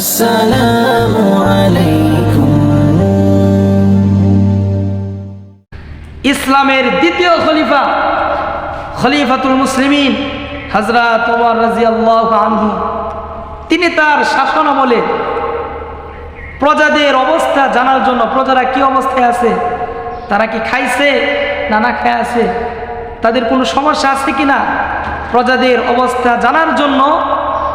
আসসালামু আলাইকুম ইসলামের দ্বিতীয় খলিফা, খলিফাতুল মুসলিমিন হজরত ওমর রাজিয়াল্লাহু আনহু। তিনি তার শাসন আমলে প্রজাদের অবস্থা জানার জন্য, প্রজারা কি অবস্থায় আছে, তারা কি খাইছে না না খায় আছে, তাদের কোনো সমস্যা আছে কি না প্রজাদের অবস্থা জানার জন্য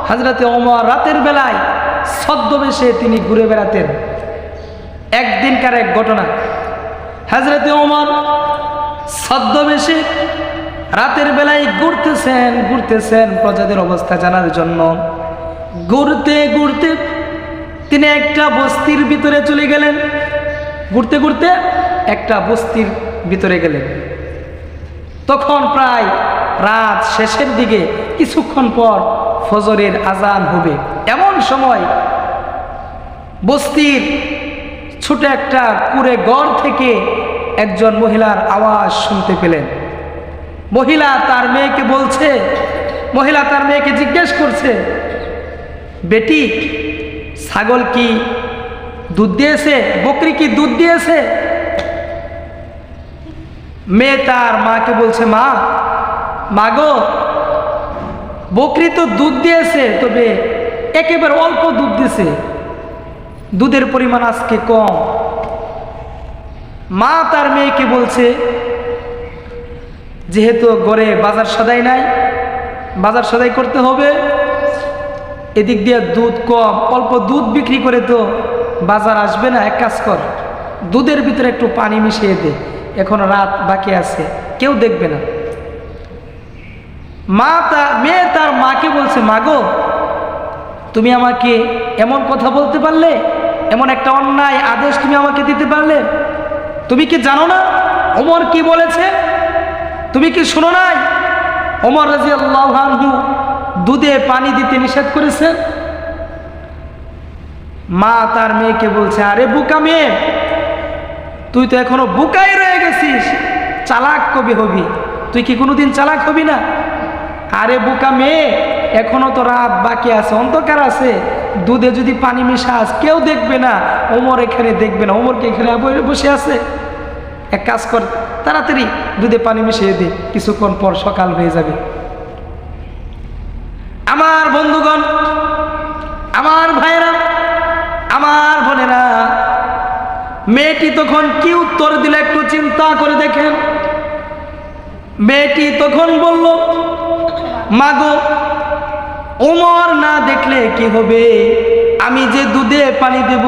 হাজরাতে ওমর রাতের বেলায় ছদ্মবেশে তিনি ঘুরে বেড়াতেন। একদিনকার এক ঘটনা। হজরতে ওমর ছদ্মবেশে রাতের বেলায় ঘুরতেছেন ঘুরতেছেন প্রজাদের অবস্থা জানার জন্য। ঘুরতে ঘুরতে তিনি একটা বস্তির ভিতরে চলে গেলেন। ঘুরতে ঘুরতে একটা বস্তির ভিতরে গেলেন। তখন প্রায় রাত শেষের দিকে কিছুক্ষণ পর ফজরের আজান হবে। এমন সময় বস্তির ছোট একটা কুড়ে গড় থেকে একজন মহিলার আওয়াজ শুনতে পেলেন। মহিলা তার মেয়েকে বলছে, মহিলা তার মেয়েকে জিজ্ঞেস করছে, বেটি, ছাগল কি দুধ দিয়েছে? বকরি কি দুধ দিয়েছে? মেয়ে তার মাকে বলছে, মা মাগো, বকরি তো দুধ দিয়েছে, তবে একেবারে অল্প দুধ দিছে। দুধের পরিমাণ আজকে কম। মা তার মেয়েকে বলছে, যেহেতু গড়ে বাজার সদাই নাই, বাজার সদাই করতে হবে। এদিক দিয়ে দুধ কম, অল্প দুধ বিক্রি করে তো বাজার আসবে না, এক কাজ কর। দুধের ভিতরে একটু পানি মিশিয়ে দে, এখন রাত বাকি আছে, কেউ দেখবে না। মা তা মেয়ে তার মাকে বলছে মাগো তুমি আমাকে এমন কথা বলতে পারলে? এমন একটা অন্যায় আদেশ তুমি আমাকে দিতে পারলে? তুমি কি জানো না? ওমর কি বলেছে? তুমি কি শোনো নাই? ওমর রাজি আল্লাহানহু দুধে পানি দিতে নিষেধ করেছে। মা তার মেয়েকে বলছে, আরে বুকা মেয়ে, তুই তো এখনও বুকাই রয়ে গেছিস। চালাক কবি হবি। তুই কি কোনোদিন চালাক হবি না? আরে বুকা মেয়ে, এখনও তো রাত বাকি আছে, অন্ধকার আছে। দুধে যদি পানি মিশাস কেউ দেখবে না। ওমর এখানে দেখবে না। ওমরকে এখানে বসে আছে। এক কাজ কর, তাড়াতাড়ি দুধে পানি মিশিয়ে দে, কিছুক্ষণ পর সকাল হয়ে যাবে। আমার বন্ধুগণ, আমার ভাইরা আমার বোনেরা, মেয়েটি তখন কি উত্তর দিলে একটু চিন্তা করে দেখেন। মেয়েটি তখন বলল মাগো ওমর না দেখলে কি হবে? আমি যে দুধে পানি দেব,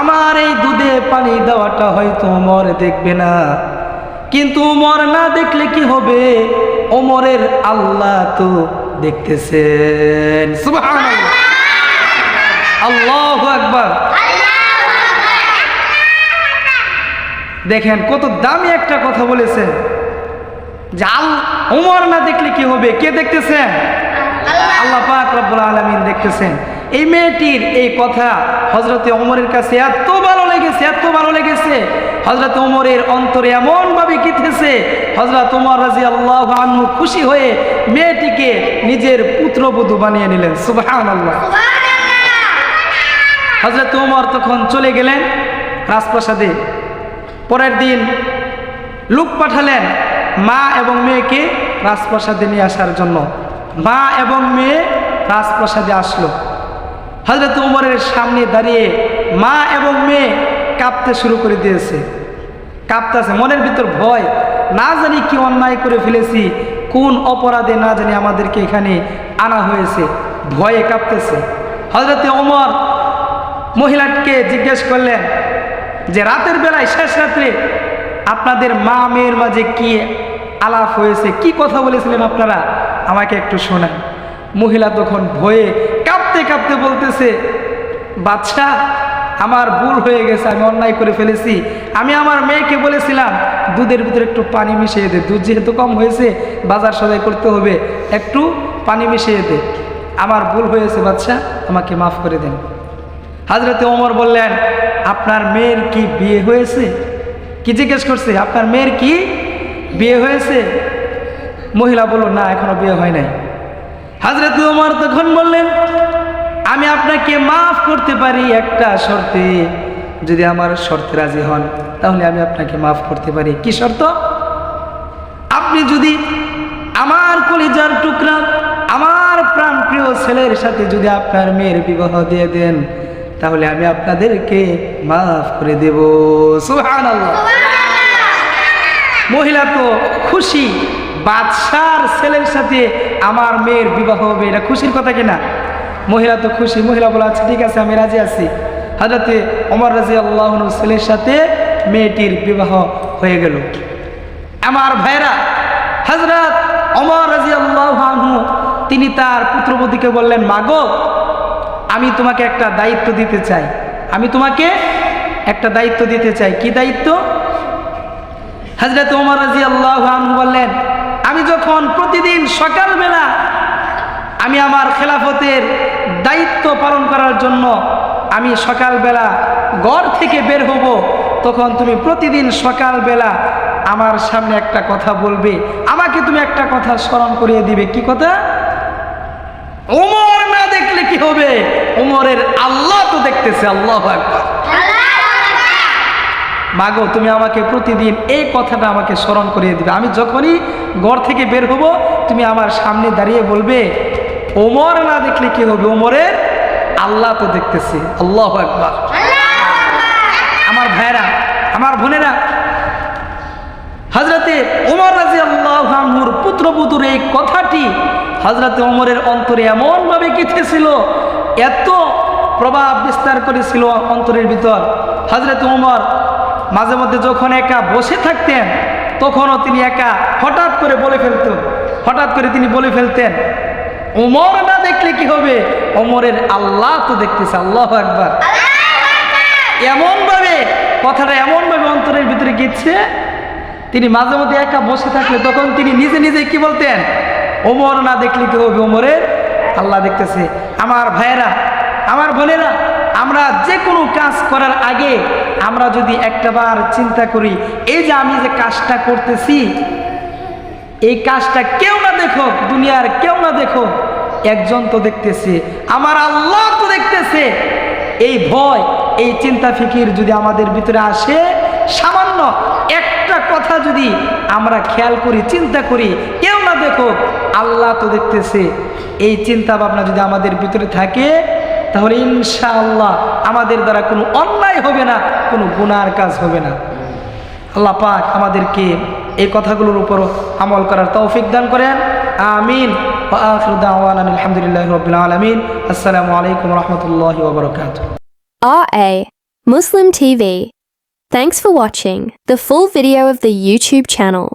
আমার এই দুধে পানি দেওয়াটা হয়তো ওমর দেখবে না। কিন্তু ওমর না দেখলে কি হবে? ওমরের আল্লাহ তো দেখতেছেন। আল্লাহু আকবার। দেখেন কত দামি একটা কথা বলেছেন। যে আল ওমর না দেখলে কি হবে? কে দেখতেছেন? আল্লাহ। পাক রব্বুল আলামিন দেখতেছেন। এই মেয়েটির এই কথা হজরতে ওমরের কাছে এত ভালো লেগেছে এত ভালো লেগেছে। হজরত ওমরের অন্তরে এমনভাবে কিতেছে হজরত ওমর রাজি আল্লাহ আনহু খুশি হয়ে মেয়েটিকে নিজের পুত্রবধূ বানিয়ে নিলেন। সুবহান আল্লাহ হজরত ওমর তখন চলে গেলেন রাজপ্রাসাদে। পরের দিন লোক পাঠালেন মা এবং মেয়েকে রাজপ্রাসাদে নিয়ে আসার জন্য। মা এবং মেয়ে রাজপ্রাসাদে আসলো। হজরত উমরের সামনে দাঁড়িয়ে মা এবং মেয়ে কাঁপতে শুরু করে দিয়েছে। কাঁপতেছে, মনের ভিতর ভয়। না জানি কি অন্যায় করে ফেলেছি, কোন অপরাধে না জানি আমাদেরকে এখানে আনা হয়েছে। ভয়ে কাঁপতেছে। হজরতে ওমর মহিলাকে জিজ্ঞেস করলেন যে, রাতের বেলায় শেষ রাত্রে আপনাদের মা মেয়ের মাঝে কি আলাপ হয়েছে, কি কথা বলেছিলেন আপনারা? আমাকে একটু শোনান। মহিলা তখন ভয়ে কাঁপতে কাঁপতে বলতেছে বাচ্চা আমার ভুল হয়ে গেছে, আমি অন্যায় করে ফেলেছি। আমি আমার মেয়েকে বলেছিলাম, দুধের ভিতরে একটু পানি মিশিয়ে দে। দুধ যেহেতু কম হয়েছে, বাজার সদাই করতে হবে। একটু পানি মিশিয়ে দে। আমার ভুল হয়েছে বাচ্চা আমাকে মাফ করে দেন। হাজরতে ওমর বললেন, আপনার মেয়ের কি বিয়ে হয়েছে? কি জিজ্ঞেস করছে? আপনার মেয়ের কি বিয়ে হয়েছে? মহিলা বলল, না, এখনও বিয়ে হয় নাই। হাজরত ওমর তখন বললেন, আমি আপনাকে মাফ করতে পারি একটা শর্তে। যদি আমার শর্তে রাজি হন, তাহলে আমি আপনাকে মাফ করতে পারি। কি শর্ত? আপনি যদি আমার কলিজার টুকরা, আমার প্রাণ প্রিয় ছেলের সাথে যদি আপনার মেয়ের বিবাহ দিয়ে দেন, তাহলে আমি আপনাদেরকে মাফ করে দেব। সুবহানাল্লাহ। মহিলা তো খুশি। বাদশার ছেলের সাথে আমার মেয়ের বিবাহ হবে, এটা খুশির কথা কিনা? মহিলা তো খুশি, মহিলা বলে আচ্ছা ঠিক আছে, আমি রাজি আছি। হাজরতে অমর রাজি আল্লাহ ছেলের সাথে মেয়েটির বিবাহ হয়ে গেল। আমার ভাইরা হজরত অমর রাজি আল্লাহ তিনি তার পুত্রবধূকে বললেন, মাগো, আমি তোমাকে একটা দায়িত্ব দিতে চাই। আমি তোমাকে একটা দায়িত্ব দিতে চাই। কি দায়িত্ব? হজরত ওমর রাজি আল্লাহ বললেন, আমি যখন প্রতিদিন সকালবেলা আমি আমার খেলাফতের দায়িত্ব পালন করার জন্য আমি সকালবেলা ঘর থেকে বের হব, তখন তুমি প্রতিদিন সকালবেলা আমার সামনে একটা কথা বলবে। আমাকে তুমি একটা কথা স্মরণ করিয়ে দিবে। কি কথা? ওমর না দেখলে কি হবে? ওমরের আল্লাহ তো দেখতেছে, আল্লাহ একবার মাগো, তুমি আমাকে প্রতিদিন এই কথাটা আমাকে স্মরণ করিয়ে দিবে। আমি যখনই ঘর থেকে বের হব, তুমি আমার সামনে দাঁড়িয়ে বলবে, ওমর না দেখলে কি হবে? ওমরের আল্লাহ তো দেখতেছি। আল্লাহ একবার আমার ভাইরা, আমার বোনেরা হজরতে ওমর রাজি আল্লাহর পুত্রবধূর এই কথাটি হজরতে ওমরের অন্তরে এমনভাবে গেঁথেছিল, এত প্রভাব বিস্তার করেছিল অন্তরের ভিতর। হজরত ওমর মাঝে মধ্যে যখন একা বসে থাকতেন, তখনও তিনি একা হঠাৎ করে বলে ফেলতেন, হঠাৎ করে তিনি বলে ফেলতেন ওমর না দেখলে কি হবে? ওমরের আল্লাহ তো দেখতেছে, আল্লাহ একবার এমনভাবে, কথাটা এমনভাবে অন্তরের ভিতরে গেছে, তিনি মাঝে মধ্যে একা বসে থাকলে তখন তিনি নিজে নিজে কি বলতেন, ওমর না দেখলে কি হবে? ওমরের আল্লাহ দেখতেছে। আমার ভাইয়েরা, আমার বোনেরা, আমরা যে কোনো কাজ করার আগে আমরা যদি একটাবার চিন্তা করি, এই যে আমি যে কাজটা করতেছি, এই কাজটা কেউ না দেখো দুনিয়ার কেউ না দেখো একজন তো দেখতেছে, আমার আল্লাহ তো দেখতেছে। এই ভয়, এই চিন্তা ফিকির যদি আমাদের ভিতরে আসে, সামান্য একটা কথা যদি আমরা খেয়াল করি, চিন্তা করি, কেউ না দেখো আল্লাহ তো দেখতেছে। এই চিন্তা ভাবনা যদি আমাদের ভিতরে থাকে তাহলে ইনশাআল্লাহ আমাদের দ্বারা কোনো অন্যায় হবে না, কোনো গুনার কাজ হবে না। আল্লাহ পাক আমাদেরকে এই কথাগুলোর উপর আমল করার তৌফিক দান করেন। আমিন। আলহামদুলিল্লাহি আসসালামু আলাইকুম রাহমাতুল্লাহি Muslim TV. Thanks for watching the full video of the YouTube channel.